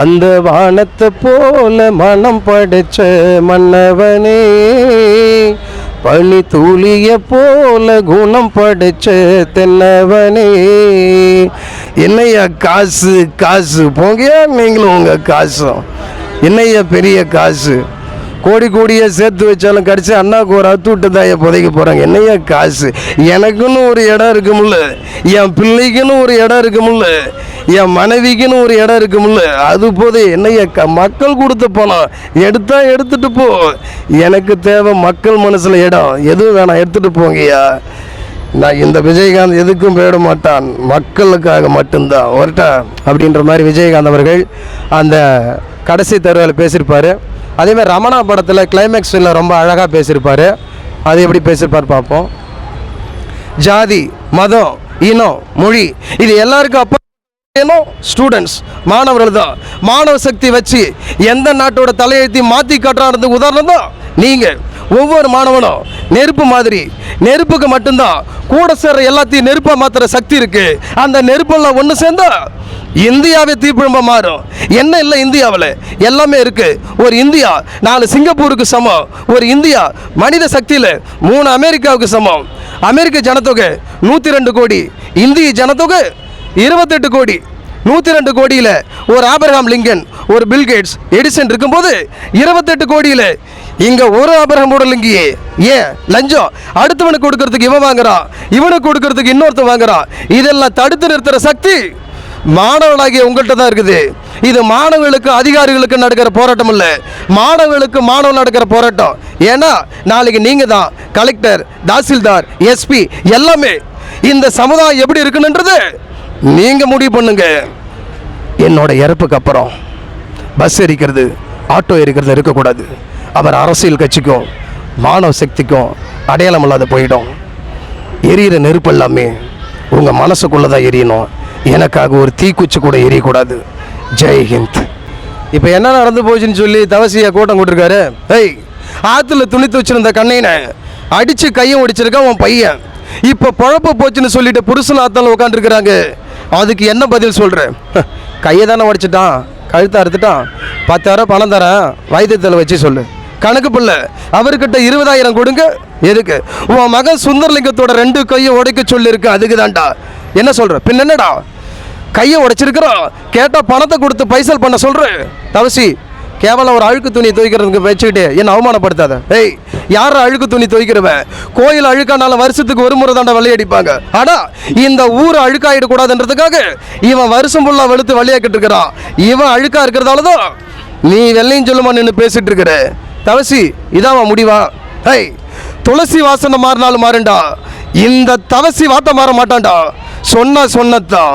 அந்த வானத்தை போல மனம் படைச்ச மன்னவனே பனி தூளிய போல குணம் படைச்ச தென்னவனே. என்னையா காசு காசு போங்கயா நீங்களும் உங்கள் காசும் என்னையா பெரிய காசு? கோடி கோடியை சேர்த்து வச்சாலும் கடைசி அண்ணாவுக்கு ஒரு அத்து விட்டு தான் புதைக்க போகிறாங்க என்னையா காசு? எனக்குன்னு ஒரு இடம் இருக்குமில்ல. என் பிள்ளைக்குன்னு ஒரு இடம் இருக்குமில்ல. என் மனைவிக்குன்னு ஒரு இடம் இருக்கும்ல அது போது என்னையா க மக்கள் கொடுத்த பணம் எடுத்தா எடுத்துட்டு போ. எனக்கு தேவை மக்கள் மனசில் இடம். எதுவும் வேணாம் எடுத்துட்டு போங்கய்யா. நான் இந்த விஜயகாந்த் எதுக்கும் போயிட மாட்டான். மக்களுக்காக மட்டும்தான். ஒருட்டா அப்படின்ற மாதிரி விஜயகாந்த் அவர்கள் அந்த கடைசி தருவாயில் பேசியிருப்பார். அதேமாதிரி ரமணா படத்தில் கிளைமேக்ஸில் ரொம்ப அழகாக பேசியிருப்பார். அது எப்படி பேசியிருப்பார் பார்ப்போம். ஜாதி மதம் இனம் மொழி இது எல்லாருக்கும் அப்போ ஏனும் ஸ்டூடெண்ட்ஸ் மாணவர்கள் தான் மாணவ சக்தி வச்சு எந்த நாட்டோட தலையெழுத்தி மாற்றி காட்டுறான்றது உதாரணம் தான் நீங்கள் ஒவ்வொரு மாணவனும் நெருப்பு மாதிரி நெருப்புக்கு மட்டும்தான் கூட சேர்ற எல்லாத்தையும் நெருப்பாக மாற்றுற சக்தி இருக்கு. அந்த நெருப்பெல்லாம் ஒன்று சேர்ந்தா இந்தியாவே தீப்பிழம்ப மாறும். என்ன இல்லை இந்தியாவில்? எல்லாமே இருக்கு. ஒரு இந்தியா நாலு சிங்கப்பூருக்கு சமம். ஒரு இந்தியா மனித சக்தியில் மூணு அமெரிக்காவுக்கு சமம். அமெரிக்க ஜனத்தொகை நூற்றி ரெண்டு கோடி. இந்திய ஜனத்தொகை இருபத்தெட்டு கோடி நூற்றி ரெண்டு கோடியில் ஒரு ஆபிரகாம் லிங்கன் ஒரு பில்கேட்ஸ் எடிசன் இருக்கும்போது இருபத்தெட்டு கோடியில். இங்கே ஒரு ஆபிரகாம் உடலிங்கியே ஏன்? லஞ்சம். அடுத்தவனுக்கு கொடுக்கறதுக்கு இவன் வாங்குறான் இவனுக்கு கொடுக்கறதுக்கு இன்னொருத்தன் வாங்குறான் இதெல்லாம் தடுத்து நிறுத்துகிற சக்தி மாணவனாகிய உங்கள்கிட்ட தான் இருக்குது. இது மாணவர்களுக்கு அதிகாரிகளுக்கு நடக்கிற போராட்டம் இல்லை. மாணவர்களுக்கு மாணவன் நடக்கிற போராட்டம். ஏன்னா நாளைக்கு நீங்கள் தான் கலெக்டர் தாசில்தார் எஸ்பி எல்லாமே இந்த சமுதாயம் எப்படி இருக்குன்னுன்றது நீங்கள் முடிவு பண்ணுங்க. என்னோட இறப்புக்கு அப்புறம் பஸ் எரிக்கிறது ஆட்டோ எரிக்கிறது இருக்கக்கூடாது. அவர் அரசியல் கட்சிக்கும் மாணவ சக்திக்கும் அடையாளம் இல்லாத போயிடும். எரியிற நெருப்பு எல்லாமே உங்கள் மனசுக்குள்ளே தான் எரியணும். எனக்காக ஒரு தீக்குச்சி கூட எரியக்கூடாது. ஜெய் ஹிந்த். இப்போ என்ன நடந்து போச்சுன்னு சொல்லி தவசியா கூட்டம் கூட்டிருக்காரு ஏய் ஆற்றுல துணி துவச்சிருந்த கண்ணையினை அடித்து கையும் ஒடிச்சிருக்கான் உன் பையன். இப்போ பொழப்பு போச்சுன்னு சொல்லிட்டு புருஷன் ஆத்தால உட்காந்துருக்குறாங்க அதுக்கு என்ன பதில் சொல்கிற கையை தானே உடைச்சிட்டான் கழுத்தை அறுத்துட்டான். பத்தாயிரம் பணம் தரேன் வைத்தியத்தில் வச்சு சொல்லு. கணக்கு பிள்ளை அவர்கிட்ட இருபதாயிரம் கொடுங்க. எதுக்கு? உன் மகன் சுந்தரலிங்கத்தோட ரெண்டு கையை உடைக்க சொல்லியிருக்கு அதுக்கு தான்டா. என்ன சொல்கிற பின் என்னடா? கையை உடைச்சிருக்கிறோம். கேட்டால் பணத்தை கொடுத்து பைசல் பண்ண சொல்கிறேன் தவசி கேவலம் ஒரு அழுக்கு துணி துவைக்கிறதுக்கு வச்சுக்கிட்டு என்ன அவமானப்படுத்தாத. ஏய் யார் அழுக்கு துணி துவைக்கிறவன் கோயில் அழுக்கானாலும் வருஷத்துக்கு ஒரு முறை தாண்டா அடிப்பாங்க. ஆனா இந்த ஊர் அழுக்காயிடக்கூடாதுன்றதுக்காக இவன் வருஷம் ஃபுல்லாக வெளுத்து வழியாக்கிட்டு இருக்கிறான். இவன் அழுக்கா இருக்கிறதால தான் நீ வெள்ளையும் சொல்லுமா நின்று பேசிட்டு இருக்கிற. தவசி இதான் உன் முடிவா? ஏய் துளசி வாசனை மாறினாலும் மாறுண்டா. இந்த தவசி வாத்த மாற மாட்டான்டா. சொன்ன சொன்னதான்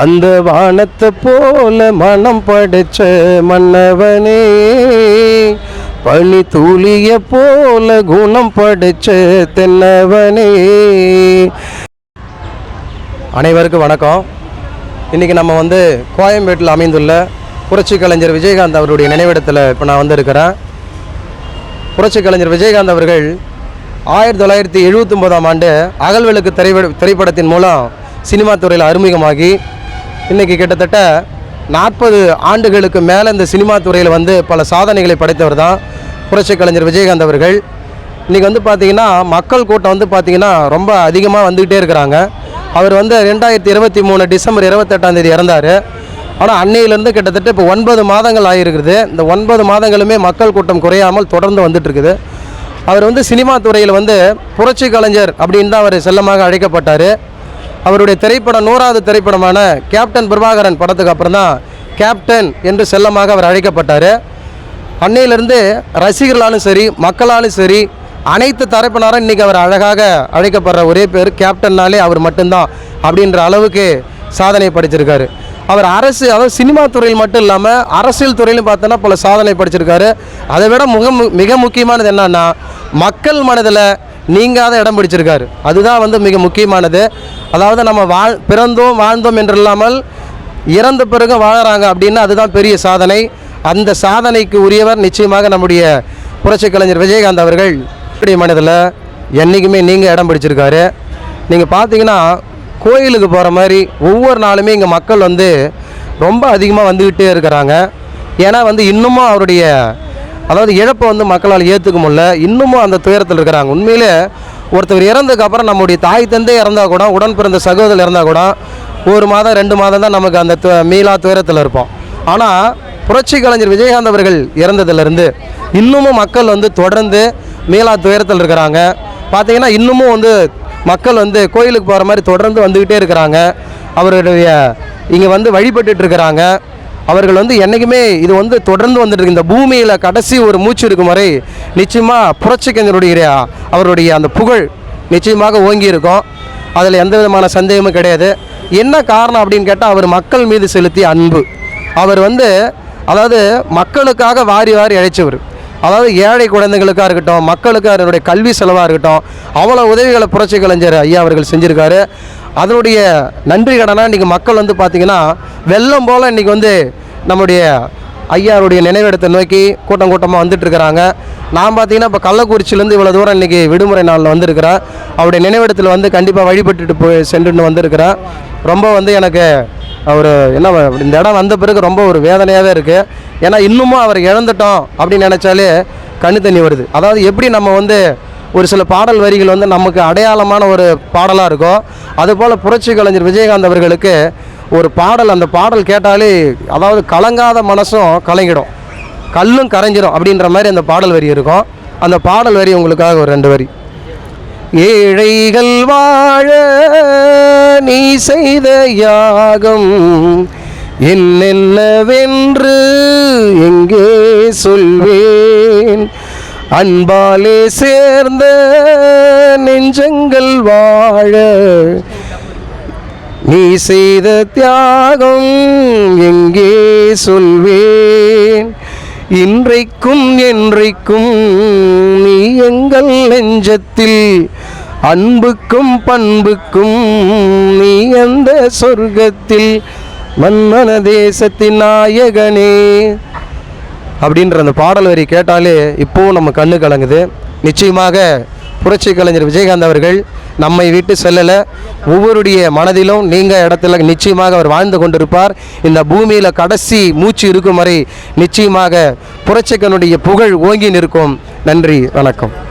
அந்த வானத்தை போல மனம் படைச்ச மன்னவனே பனி தூளிய போல குணம் படைச்ச தென்னவனே. அனைவருக்கும் வணக்கம். இன்றைக்கி நம்ம வந்து கோயம்பேட்டில் அமைந்துள்ள புரட்சி கலைஞர் விஜயகாந்த் அவருடைய நினைவிடத்தில் இப்போ நான் வந்திருக்கிறேன். புரட்சி கலைஞர் விஜயகாந்த் அவர்கள் ஆயிரத்தி தொள்ளாயிரத்தி எழுபத்தொம்போதாம் ஆண்டு அகல்விளக்கு திரைப்பட திரைப்படத்தின் மூலம் சினிமா துறையில் அறிமுகமாகி இன்றைக்கி கிட்டத்தட்ட நாற்பது ஆண்டுகளுக்கு மேலே இந்த சினிமா துறையில் வந்து பல சாதனைகளை படைத்தவர் தான் புரட்சி கலைஞர் விஜயகாந்த் அவர்கள். இன்றைக்கி வந்து பார்த்திங்கன்னா மக்கள் கூட்டம் வந்து பார்த்திங்கன்னா ரொம்ப அதிகமாக வந்துக்கிட்டே இருக்கிறாங்க. அவர் வந்து ரெண்டாயிரத்தி இருபத்தி மூணு டிசம்பர் இருபத்தெட்டாம் தேதி இறந்தார். ஆனால் அன்னையிலேருந்து கிட்டத்தட்ட இப்போ ஒன்பது மாதங்கள் ஆகிருக்குது இந்த ஒன்பது மாதங்களுமே மக்கள் கூட்டம் குறையாமல் தொடர்ந்து வந்துட்டுருக்குது. அவர் வந்து சினிமா துறையில் வந்து புரட்சி கலைஞர் அப்படின்னு தான் அவர் செல்லமாக அழைக்கப்பட்டார். அவருடைய திரைப்படம் நூறாவது திரைப்படமான கேப்டன் பிரபாகரன் படத்துக்கு அப்புறம் தான் கேப்டன் என்று செல்லமாக அவர் அழைக்கப்பட்டார். அன்னையிலிருந்து ரசிகர்களாலும் சரி மக்களாலும் சரி அனைத்து தரப்பினரும் இன்றைக்கி அவர் அழகாக அழைக்கப்படுற ஒரே பேர் கேப்டன்னாலே அவர் மட்டும்தான் அப்படின்ற அளவுக்கு சாதனை படைச்சிருக்காரு. அவர் அரசு அதாவது சினிமா துறையில் மட்டும் இல்லாமல் அரசியல் துறையிலும் பார்த்தோன்னா பல சாதனை படைச்சிருக்காரு. அதை விட முக மிக முக்கியமானது என்னன்னா மக்கள் மனதில் நீங்காத இடம் பிடிச்சிருக்காரு. அதுதான் வந்து மிக முக்கியமானது. அதாவது நம்ம வாழ் பிறந்தோம் வாழ்ந்தோம் என்று இல்லாமல் இறந்த பிறகு வாழறாங்க அப்படின்னா அதுதான் பெரிய சாதனை. அந்த சாதனைக்கு உரியவர் நிச்சயமாக நம்முடைய புரட்சி கலைஞர் விஜயகாந்த் அவர்கள். இப்படி மனதில் என்றைக்குமே நீங்கள் இடம் பிடிச்சிருக்காரு. நீங்கள் பார்த்தீங்கன்னா கோயிலுக்கு போகிற மாதிரி ஒவ்வொரு நாளுமே இங்கே மக்கள் வந்து ரொம்ப அதிகமாக வந்துக்கிட்டே இருக்கிறாங்க. ஏன்னா வந்து இன்னமும் அவருடைய அதாவது இழப்பை வந்து மக்களால் ஏற்றுக்க முடியல. இன்னமும் அந்த துயரத்தில் இருக்கிறாங்க. உண்மையிலே ஒருத்தர் இறந்ததுக்கு அப்புறம் நம்முடைய தாய் தந்தை இறந்தால் கூட உடன் பிறந்த சகோதரர் இறந்தால் கூட ஒரு மாதம் ரெண்டு மாதம் தான் நமக்கு அந்த மீளா துயரத்தில் இருப்போம். ஆனால் புரட்சி கலைஞர் விஜயகாந்த் அவர்கள் இறந்ததுலேருந்து இன்னமும் மக்கள் வந்து தொடர்ந்து மீளா துயரத்தில் இருக்கிறாங்க. பார்த்தீங்கன்னா இன்னமும் வந்து மக்கள் வந்து கோயிலுக்கு போகிற மாதிரி தொடர்ந்து வந்துக்கிட்டே இருக்கிறாங்க. அவருடைய இங்கே வந்து வழிபட்டுட்டு இருக்கிறாங்க. அவர்கள் வந்து என்றைக்குமே இது வந்து தொடர்ந்து வந்துட்டு இந்த பூமியில் கடைசி ஒரு மூச்சு இருக்கும் வரை நிச்சயமாக புரட்சி கலைஞருடைய அவருடைய அந்த புகழ் நிச்சயமாக ஓங்கி இருக்கும். அதில் எந்த விதமான சந்தேகமும் கிடையாது. என்ன காரணம் அப்படின்னு கேட்டால் அவர் மக்கள் மீது செலுத்திய அன்பு. அவர் வந்து அதாவது மக்களுக்காக வாரி வாரி அழைச்சவர். அதாவது ஏழை குழந்தைகளுக்காக இருக்கட்டும் மக்களுக்கு அதனுடைய கல்வி செலவாக இருக்கட்டும் அவ்வளோ உதவிகளை புரட்சி கலைஞர் ஐயா அவர்கள் செஞ்சுருக்காரு. அதனுடைய நன்றி கடனாக இன்றைக்கி மக்கள் வந்து பார்த்திங்கன்னா வெள்ளம் போல் இன்றைக்கி வந்து நம்முடைய ஐயாருடைய நினைவிடத்தை நோக்கி கூட்டம் கூட்டமாக வந்துட்டுருக்குறாங்க நான் பார்த்தீங்கன்னா இப்போ கள்ளக்குறிச்சியிலேருந்து இவ்வளோ தூரம் இன்றைக்கி விடுமுறை நாளில் வந்திருக்கிறேன். அவருடைய நினைவிடத்தில் வந்து கண்டிப்பாக வழிபட்டுட்டு போய் சென்றுன்னு வந்திருக்கிறேன். ரொம்ப வந்து எனக்கு அவர் என்ன இந்த இடம் வந்த பிறகு ரொம்ப ஒரு வேதனையாகவே இருக்குது ஏன்னா இன்னமும் அவர் இழந்துட்டோம் அப்படின்னு நினச்சாலே கண்ணு தண்ணி வருது. அதாவது எப்படி நம்ம வந்து ஒரு சில பாடல் வரிகள் வந்து நமக்கு அடையாளமான ஒரு பாடலாக இருக்கும் அதுபோல் புரட்சி கலைஞர் விஜயகாந்த் அவர்களுக்கு ஒரு பாடல் அந்த பாடல் கேட்டாலே அதாவது கலங்காத மனசும் கலங்கிடும். கல்லும் கரைஞ்சிரும் அப்படின்ற மாதிரி அந்த பாடல் வரி இருக்கும். அந்த பாடல் வரி உங்களுக்காக ஒரு ரெண்டு வரி. ஏழைகள் வாழ நீ செய்த யாகம் என்னென்னவென்று எங்கே சொல்வேன்? அன்பாலே சேர்ந்த நெஞ்சங்கள் வாழ நீ செய்த தியாகம் எங்கே சொல்வேன்? இன்றைக்கும் என்றைக்கும் நீ எங்கள் நெஞ்சத்தில் அன்புக்கும் பண்புக்கும் நீ அந்த சொர்க்கத்தில் மன்மன தேசத்தின் நாயகனே. அப்படின்ற அந்த பாடல் வரி கேட்டாலே இப்போவும் நம்ம கண்ணு கலங்குது. நிச்சயமாக புரட்சி கலைஞர் விஜயகாந்த் அவர்கள் நம்மை விட்டு செல்லலை. ஒவ்வொருடைய மனதிலும் நீங்கள் இடத்துல நிச்சயமாக அவர் வாழ்ந்து கொண்டிருப்பார். இந்த பூமியில் கடைசி மூச்சு இருக்கும் வரை நிச்சயமாக புரட்சிக்கனுடைய புகழ் ஓங்கி நிற்கும். நன்றி வணக்கம்.